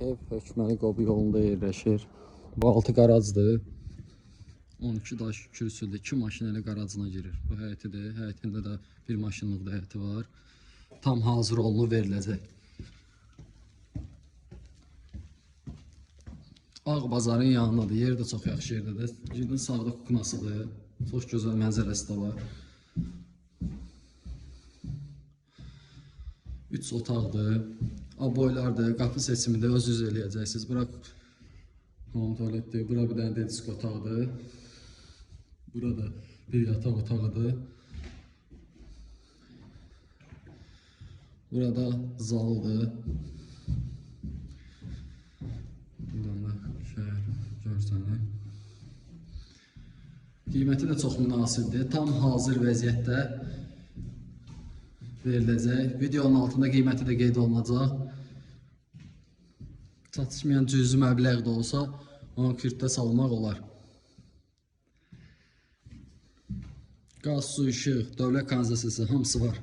Ev Hökməni Qobu yolunda yerləşir. Bu altı qarajdır. 12 daş kürsüdür. 2 maşın elə qarajına girir. Bu həyətidir. Həyətində də bir maşınlıq da həyəti var. Tam hazır olunub veriləcək. Ağ bazarın yanındadır. Yer də çox yaxşı yerdədir. Girdin sağda kuknasıdır. Çox gözəl mənzərəsi də var. 3 otaqdır. Aboylardır. Qapı seçimi də özünüz eləyəcəksiniz. Bura hamam tualetdir. Bura bir dənə də disk otaqdır. Burada bir yataq otağıdır. Burada zaldır. Buradan da şəhər görsənir. Qiyməti də çox münasibdir. Tam hazır vəziyyətdə veriləcək. Videonun altında qiyməti də qeyd olunacaq. Çatışmayan cüzi məbləğ də olsa, onu kürtdə salmaq olar. Qaz, su, işıq, dövlət kanalizasiyası hamısı var.